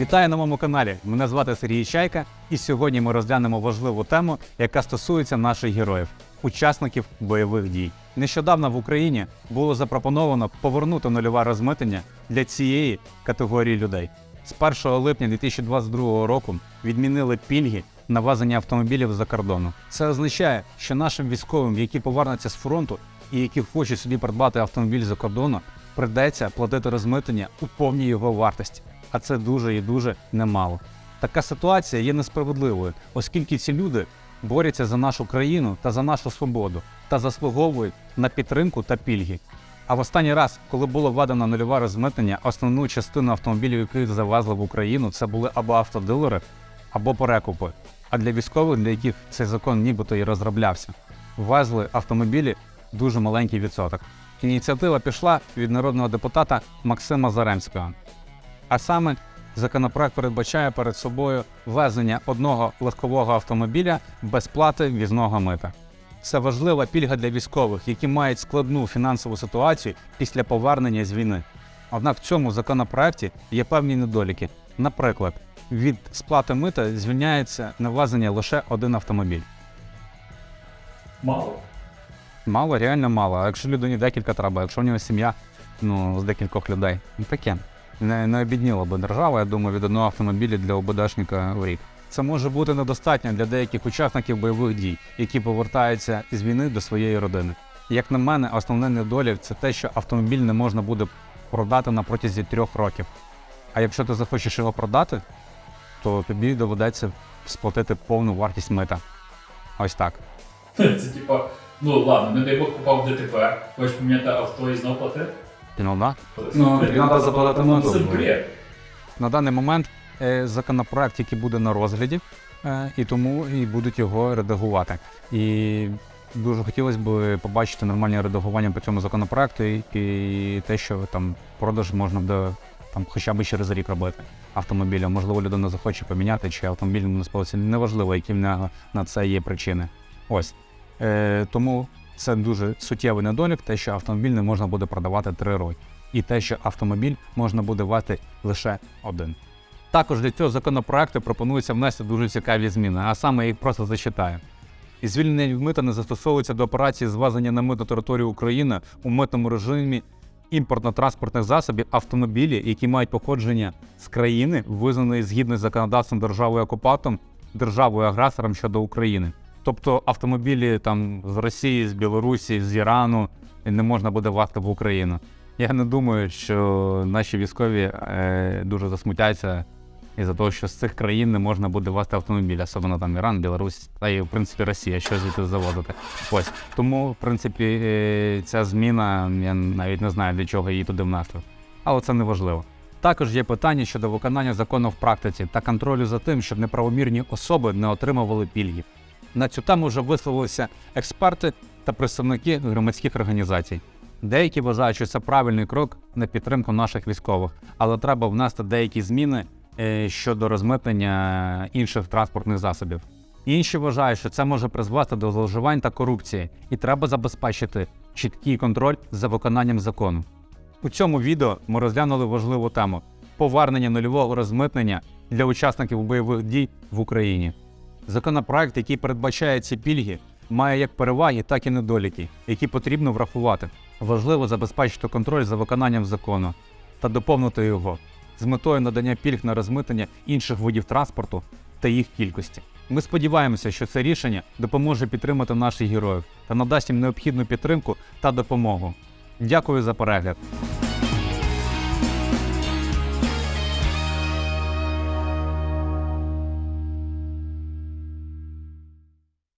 Вітаю на моєму каналі. Мене звати Сергій Чайка, і сьогодні ми розглянемо важливу тему, яка стосується наших героїв, учасників бойових дій. Нещодавно в Україні було запропоновано повернути нульове розмитнення для цієї категорії людей. З 1 липня 2022 року відмінили пільги на ввезення автомобілів за кордону. Це означає, що нашим військовим, які повернуться з фронту і які хочуть собі придбати автомобіль за кордону, придеться платити розмитнення у повній його вартості, а це дуже і дуже немало. Така ситуація є несправедливою, оскільки ці люди борються за нашу країну та за нашу свободу та заслуговують на підтримку та пільги. А в останній раз, коли було введено нульове розмитнення, основну частину автомобілів, які завезли в Україну, це були або автодилери, або перекупи. А для військових, для яких цей закон нібито і розроблявся, ввезли автомобілі дуже маленький відсоток. Ініціатива пішла від народного депутата Максима Заремського. А саме законопроект передбачає перед собою ввезення одного легкового автомобіля без плати візного мита. Це важлива пільга для військових, які мають складну фінансову ситуацію після повернення з війни. Однак в цьому законопроекті є певні недоліки. Наприклад, від сплати мита звільняється на ввезення лише один автомобіль. Мало. Мало, реально мало. А якщо людині декілька треба, якщо в нього сім'я ну, з декількох людей, ну таке. Не, обідніла би держава, я думаю, від одного автомобіля для ОБДшника в рік. Це може бути недостатньо для деяких учасників бойових дій, які повертаються з війни до своєї родини. Як на мене, основний недолік це те, що автомобіль не можна буде продати на протязі трьох років. А якщо ти захочеш його продати, то тобі доведеться сплатити повну вартість мита. Ось так. Це типа, ну ладно, не дай Бог попав ДТП, хочеш поміняти авто і знов плати? Ну, да. Ну, треба заплатити миту. На даний момент е, законопроект, який буде на розгляді, е, і тому і будуть його редагувати. І дуже хотілося б побачити нормальне редагування по цьому законопроекту і, і те, що там продаж можна буде там хоча б через рік робити автомобіля. Можливо, людина захоче поміняти, чи автомобіль не спалиться. Неважливо, які в нього на це є причини. Ось. Е, тому це дуже суттєвий недолік, те, що автомобіль не можна буде продавати три роки, і те, що автомобіль можна буде вати лише один. Також для цього законопроекту пропонується внести дуже цікаві зміни, а саме їх просто зачитаю. І звільнення від мита не застосовується до операції звезення на митну територію України у митному режимі імпортно-транспортних засобів автомобілі, які мають походження з країни, визнаної згідно з законодавством державою окупантом, державою агресором щодо України. Тобто автомобілі там з Росії, з Білорусі, з Ірану не можна буде ввести в Україну. Я не думаю, що наші військові е, дуже засмутяться із-за того, що з цих країн не можна буде ввести автомобіль, особливо там Іран, Білорусь та і в принципі Росія, що звідти завозити. Ось тому, в принципі, е, ця зміна я навіть не знаю для чого її туди внесли. Але це не важливо. Також є питання щодо виконання закону в практиці та контролю за тим, щоб неправомірні особи не отримували пільги. На цю тему вже висловилися експерти та представники громадських організацій. Деякі вважають, що це правильний крок на підтримку наших військових, але треба внести деякі зміни е, щодо розмитнення інших транспортних засобів. Інші вважають, що це може призвести до зловживань та корупції, і треба забезпечити чіткий контроль за виконанням закону. У цьому відео ми розглянули важливу тему повернення нульового розмитнення для учасників бойових дій в Україні. Законопроект, який передбачає ці пільги, має як переваги, так і недоліки, які потрібно врахувати. Важливо забезпечити контроль за виконанням закону та доповнити його з метою надання пільг на розмитнення інших видів транспорту та їх кількості. Ми сподіваємося, що це рішення допоможе підтримати наших героїв та надасть їм необхідну підтримку та допомогу. Дякую за перегляд.